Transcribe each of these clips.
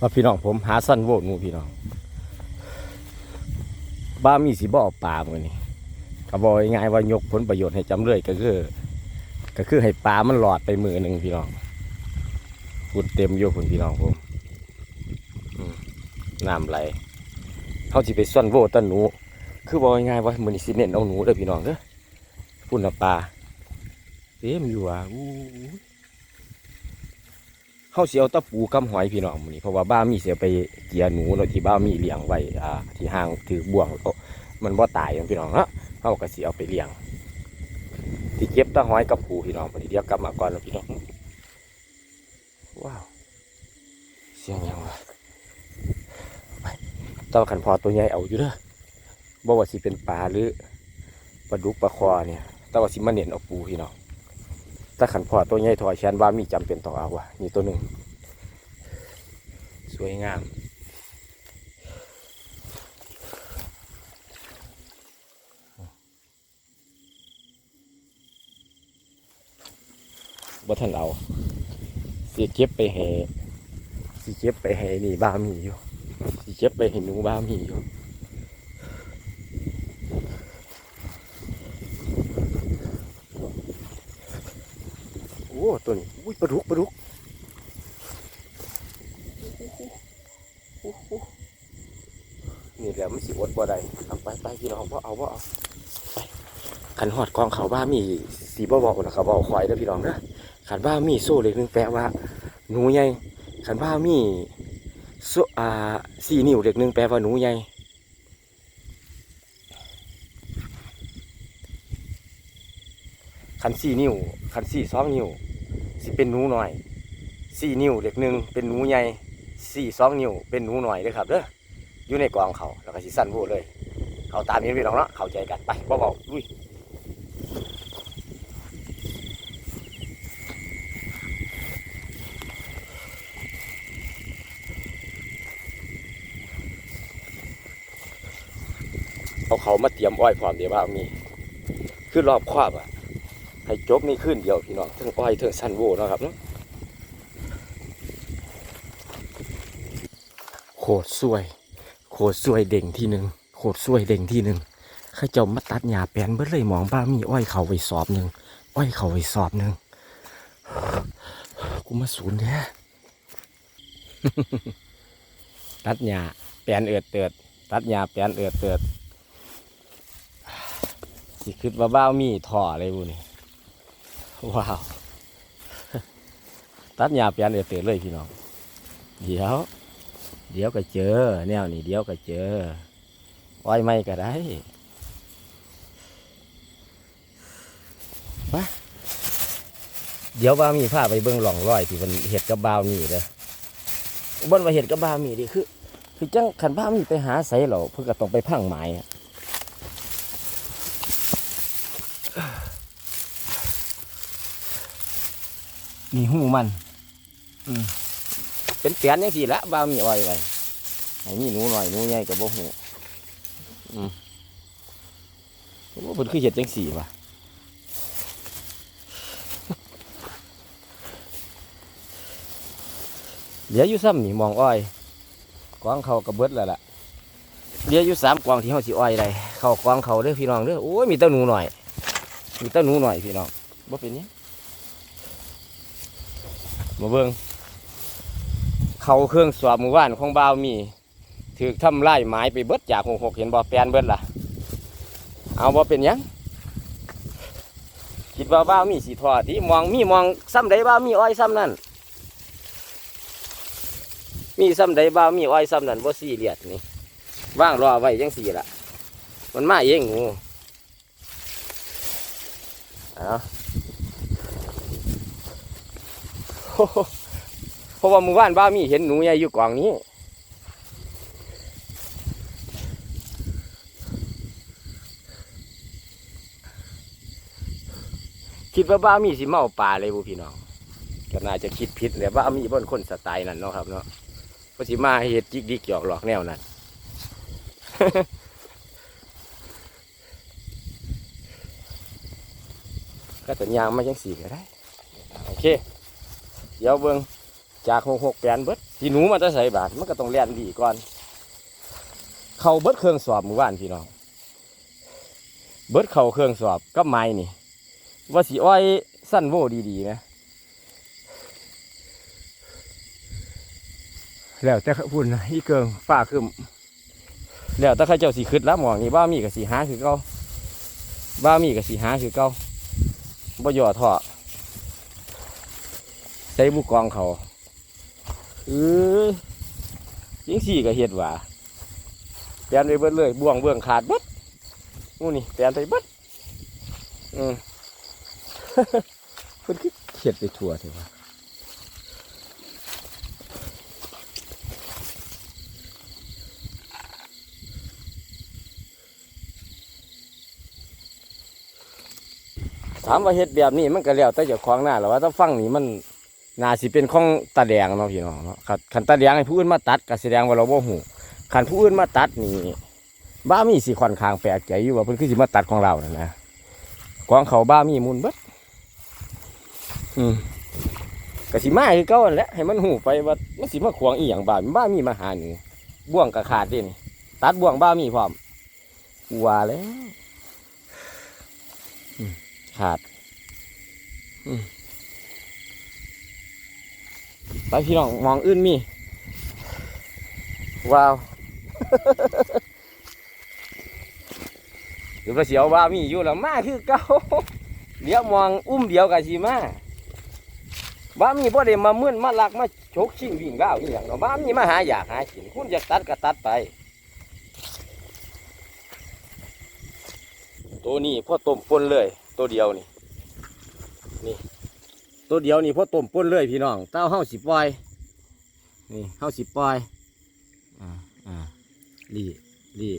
ว่าพี่น้องผมหาสั้นโวดหมูพี่น้องบ้ามีสิบ่อปลามือนี่ก็บอกง่ายว่ายกผลประโยชน์ให้จำเลยก็คือ ก็คือให้ปลามันหลอดไปมือหนึ่งพี่น้องฝุ่นเต็มอยู่คุณพี่น้องผมน้ำไหลเขาสิไปซ่อนโวต้นหนู คือบอกง่ายว่ามือนี้สิเน้นเอาหนูเด้พี่น้องเด้อพุ่นปลาเต็มอยู่อะอู้ เขาเสียวตะปูกำหอยพี่น้องมือนี้เพราะว่าบ้ามีเสียไปเกียหนูเนาะที่บ้ามีเลี้ยงไว้อ่าที่ห้างถือบ่วงเอามันบ่ตายอย่างพี่น้องเนาะเขาก็สิเอาไปเลี้ยง ที่เก็บตะหอยกับปูพี่น้องพอดีเดียวกลับมาก่อนแล้วพี่น้องว้าวเสียงยังวะไปแตว่าขันพอตัวใหญ่เอาอยู่เด้อบ่ว่าสิเป็นปลาหรือปลาดุกปลาคอเนี่ยแต่ว่าสิมาเน้นเอาปูพี่น้อง ถ้าขันพอตัวใหญ่ถอยแชนว่ามีจำเป็นต้องเอาว่ะนี่ตัวหนึ่งสวยงามบ่ทันเอาสิเก็บไปให้สิเก็บไปให้นี่บ้ามีอยู่สิเก็บไปให้หนูบ้ามีอยู่ ตัวนี้อุ้ยปลาดุกปลาดุกนี่แหละมันสิอดบ่ได้เอาไปไปพี่น้องพ่เอาพ่เอาไปขันหอดกองเขาบ้ามีสีบ่บอกนะเขาบอกควายเด้พี่น้องนะขันบ้ามีโซ่เล็กนึงแปลว่าหนูใหญ่ขันบ้ามีโซ่อ่าสี่นิ้วเล็กนึงแปลว่าหนูใหญ่ขันสี่นิ้วขันสี่สองนิ้ว สิเป็นหนูหน่อยสี่นิ้วเล็กหนึ่งเป็นหนูใหญ่สี่สองนิ้วเป็นหนูหน่อยเลยครับเด้ออยู่ในกองเขาแล้วก็สิสั้นโบเลย เขาตามนี้พี่น้องเนาะเข้าใจกันไปบ่เบาลุยเอาเขามาเตรียมอ้อยพร้อมเดี๋ยวว่ามีคือรอบครอบอะ ให้จบนี่ขึ้นเดียวพี่น้องทั้งอ้อยทั้งสันโวนะครับเนาะโคตรสวย โคตรสวยเด่งที่หนึ่งโคตรสวยเด่งที่หนึ่งข้าเจ้ามาตัดหญ้าแปลนเบิดเลยหมองบ้ามีอ้อยเขาไว้สอบหนึ่งอ้อยเขาไว้สอบหนึ่งกูมาสูนย์แท้ตัดหญ้าแปลนเอือดเตือดตัดหญ้าแปลนเอือดเตือดสิคิดว่าบ้ามีถ่ออะไรบุนี่ ว้าว ตัดหญ้าเปลี่ยนเดเตือดเลยพี่น้อง เดี๋ยว เดี๋ยวก็เจอ แนวนี้เดี๋ยวก็เจอ อ้อยไม่ก็ได้ไปเดี๋ยวบ่ามีผ้าไปเบิ่งหล่องร้อยที่มันเห็ดกับบ่าวมีเด้อบนว่าเห็ดกับบ่าวมีดิคือ คือจังขันบ่ามีไปหาใส่เหรอเพื่อก็ต้องไปพังไม้ นี่หูมัน อืมเป็นเปียนยังสี่ละบ่าวมีอ้อยไว้ให้มีหนูหน่อยหนูใหญ่กับบ่หูอืมว่าเพิ่นคือเห็ดจังสี่วะเหลืออยู่ซ้ำนี่มองอ้อยกวางเขากระเบิดแล้วล่ะเหลืออยู่สามกวางที่เขาสิอ้อยได้เขากวางเขาเด้อพี่น้องเด้อโอ้ยมีเต้าหนูหน่อย มีเต้าหนูหน่อยพี่น้องบ่เป็นยัง มาเบิ่งเขาเครื่องสวบหมู่บ้านของบ่าวมีถือทำไล่ไม้ไปเบิดจากหกหกเห็นบ่อแปลนเบิดล่ะ เอาบ่เป็นยังคิดว่าบ่าวมีสีทอดที่มองมีมองซ้ำใดบ่าวมีอ้อยซ้ำนั่นมีซ้ำใดบ้าวมีอ้อยซ้ำนั่นบ่สี่เลียดนี่ว่างรอไว้ยังสี่ละมันมาเองงูเอาโอ้โห เพราะว่ามือว่านบ้ามีเห็นหนูใหญ่อยู่กองนี้คิดว่าบ้ามีสิเมาป่าเลยบุพี่น้องก็น่าจะคิดผิดแหละบ้ามีบ่นคนสไตล์นั่นเนาะครับเนาะก็สิมาเฮ็ดจิกดิกหยอกหลอกแนวนั้นก็ตัญญางมาจังสีก็ได้ โอเค เดี๋ยวเบิ่งจากหกหกแปนเบิดสีหนูมันจะใส่บาทมันก็ต้องเลียนดีก่อน เขาเบิดเครื่องสอบหมู่บ้านพี่น้องเบิดเข่าเครื่องสอบกับไม้นี่ ว่าสีอ้อยสั้นโวดีๆนะแล้วแต่พูดนะอีเกิงฝ้าขึ้นแล้วแต่เข้าเจ้าสีขึ้นแล้วหมองนี่บ้ามีกับสีหาคือเก่าบ้ามีกับสีหาคือเก่าบ่ย่อท่อ ใส่บุกองเขาเออยิงสี่ก็เฮ็ดว่าแปลนไปเบิดเลยบ่วงเบื้องขาดเบิดงูนี่แปลนไปเบิดอืมเพิ่นคือเขียดไปทั่วเถอะวะถามว่าเฮ็ดแบบนี้มันก็แล้วแต่เจ้าของหน้าหล้วว่าถ้าฟังนี่มัน น่าสิเป็นของตาแดงเนาะพี่น้องเนาะคันคันตาแดงให้ผู้อื่นมาตัดก็แสดงว่าเราบ่ฮู้คันผู้อื่นมาตัดนี่บ้ามีสิค่อนข้างแปลกใจอยู่ว่าเพิ่นคือสิมาตัดของเราเนั่นนะของเขาบ้ามีมุนเบิดอืมกสิมาคือเก่าหั่นแหละให้มันหูไปว่ามันสิมาขวางอีหยังบ้าบ้ามีมาหาหนูบ่วงกระขาดด้นี่ตัดบ่วงบ้ามีพร้อมว่าแล้วขาด อืม ไปพี่น้องมองอื่นมี ว้าวหรือว่าเสียวบ้ามีอยู่แล้วมาคือเก่าเดี๋ยวมองอุ้มเดียวกับสีมาบ้ามีบ่ได้มาเมื่อนมาลักมาชกชิงวิ่งก้าวอีหยังเนาะบ้ามีมาหาอยากหากินคุณอยากตัดก็ตัดไป ตัวนี้พ่อต้มปนเลย ตัวเดียวนี่นี่ ตัวเดียวนี่พ่อต้มปนเลยพี่น้อง เต้าเฮาสิปล่อย นี่เฮาสิปล่อย อ่าอ่าลีลี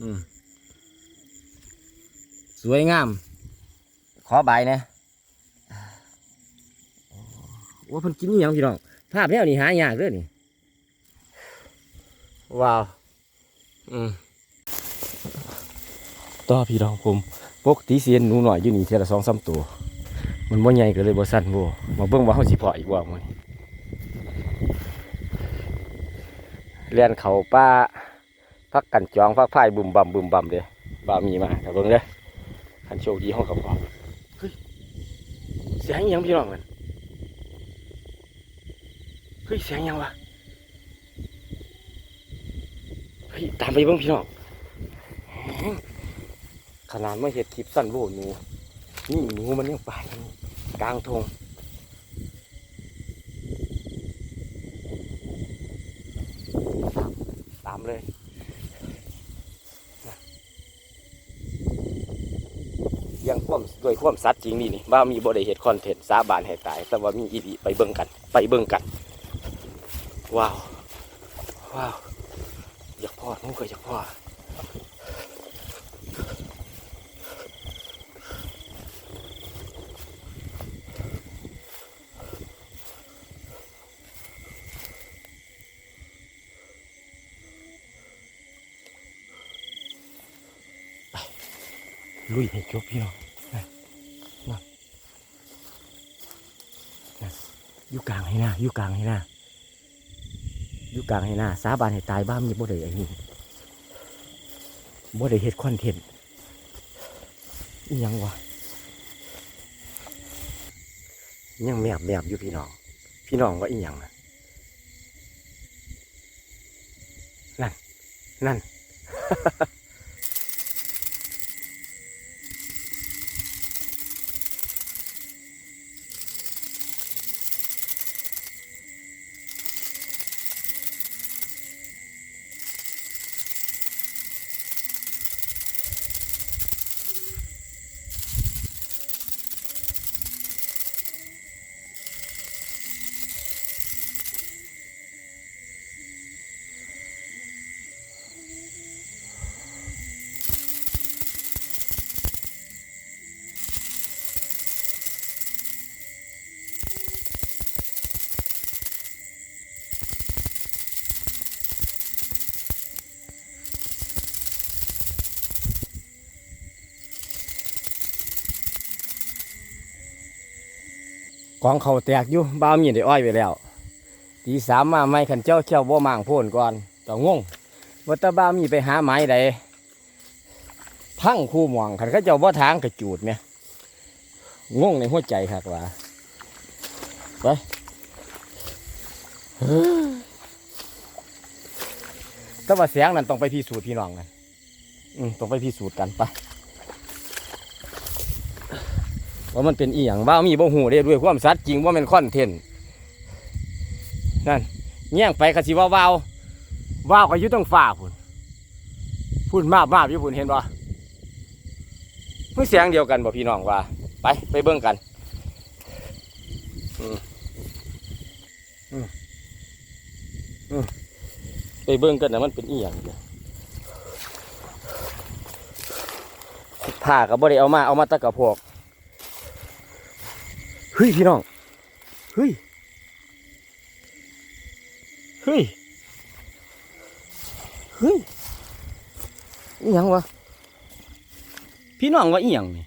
อืมสวยงาม ขอใบนะว่าเพิ่นกินนี่ยังพี่น้อง ภาพแล้วนี่หายากเด้อนี่ ว้าว อืมต่อพี่น้องผม ปกติเสียนหนูหน่อยอยู่นี่เท่าละสองสามตัว มันบ่ใหญ่ก็เลยบ่สั้นบ่มาเบิ่งว่าเฮาสิเพาะอีกว่ามื้อนี้เลียนเขาป้าพักกันจองพักพายบุ่มบ่ำบุ่มบ่ำเด้บ่ามีมาแต่เบิ่งเด้อคันโชคดีเฮาก็พอเสียงอิหยังพี่น้องมันเฮ้ยเสียงอิหยังวะเฮ้ยตามไปเบ้างพี่น้องแหงขนาดไม่เห็ดคลิปสั้นโว้หนู นี่หนูมันยังป่าอยู่กลางทงตามเลยยังควมด้วยควมสัตย์จริงนี่นี่ว่ามีบริเหตุคอนเทนต์สาบานให้ตาย แต่ว่ามีอีดีไปเบิ่งกัน ไปเบิ่งกัน ว้าว ว้าว อยากพ่อนุ่งเคยอยากพ่อ ลุยให้จบพี่น้องนะนะนะอยู่กลางให้หน้าอยู่กลางให้หน้าอยู่กลางให้หน้าสาบานให้ตายบ้ามีบ่ได้ไอ้นี่บ่ได้เฮ็ดคอนเทนต์อิหยังวะยังแมบแมบอยู่พี่น้อง พี่น้องว่าอีหยังนะนั่นนั่น กองเขาแตกอยู่บ้ามีได้อ้อยไปแล้วตีสามมาไม่ขันเจ้าเจ้าบ่มางพ่นก่อนต่องงว่าตาบ้ามีไปหาไม้ใดทั้งคู่หมองขันเขาเจ้าบ่ทางกระจูดเนี่ยงงในหัวใจคักว่าไปเฮ้อแต่ว่าเสียงนั้นต้องไปพิสูจน์พี่น้องกันอืมต้องไปพิสูจน์กันไป ว่ามันเป็นอีหยังบ้ามีบ่หูเด้ด้วยความสัตย์จริงว่ามันคอนเทนต์นั่นเงี้ยงไปกะสิว่าวาววาวก็อยู่ต้องฝ่าพุ่นพุ่นมาบมาบอยู่พุ่นเห็นบ่มือเสียงเดียวกันบ่พี่น้องว่า ไปไปเบิ่งกันไปเบิ่งกันนะมันเป็นอีหยังเด้อผ้าก็บ่ได้เอามาเอามาตะกระพวก เฮ้ยพี่น้องเฮ้ยเฮ้ยเฮ้ยอีหยังวะพี่น้องว่าอีหยังนี่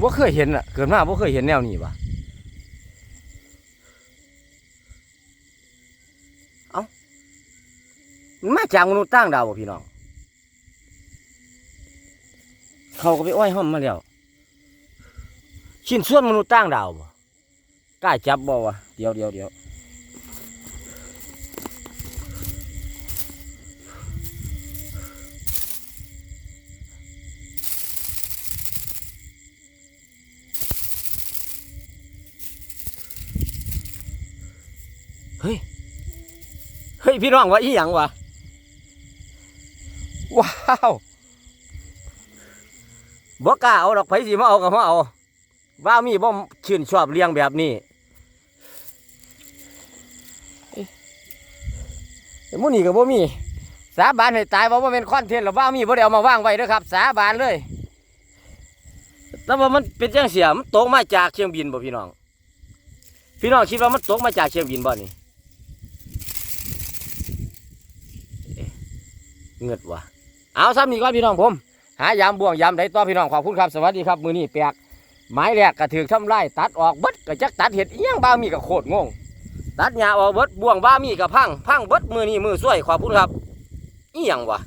ว่าเคยเห็นอะเกิดมาว่าเคยเห็นแนวนี้ปะเอ้ามันมาจากมนุษย์ต่างดาวบ่พี่น้อง เขาก็ไปอ้อยห้อมมาแล้วชิ้นส่วนมนุษย์ต่างดาวบ่กล้าจับบ่วะเดี๋ยวเดี๋ยวเดี๋ยวเฮ้ย เฮ้ย พี่น้องว่าอีหยังวะ ว้าว บ่กล้าเอาดอกไผสิมาเอากับมาเอาว่ามีบ่ชื่นชอบเลี้ยงแบบนี้แต่หมู่นี่ก็บ่มี สาบานให้ตายว่าบ่เป็นคอนเทนต์หรอกว่ามีบ่ได้เอามาวางไว้เด้อครับ สาบานเลย แต่ว่ามันเป็นจังเสียมันตกมาจากเชียงบินบ่พี่น้อง พี่น้องคิดว่ามันตกมาจากเชียงบินบ่นี่เงือดวะเอาซ้ำนี่ก่อนพี่น้องผม หายามบ่วงยามใดต่อพี่น้องขอบคุณครับสวัสดีครับมือนี้แปลกไม้แรกกระถือทำลายตัดออกเบิดกระจักตัดเห็ดเอียงบ้ามีก็โคตรงง ตัดหญ้าออกเบิดบ่วงบ้ามีก็พังพังเบิดมือนี้มือสวยขอบคุณครับอี่ยังวะ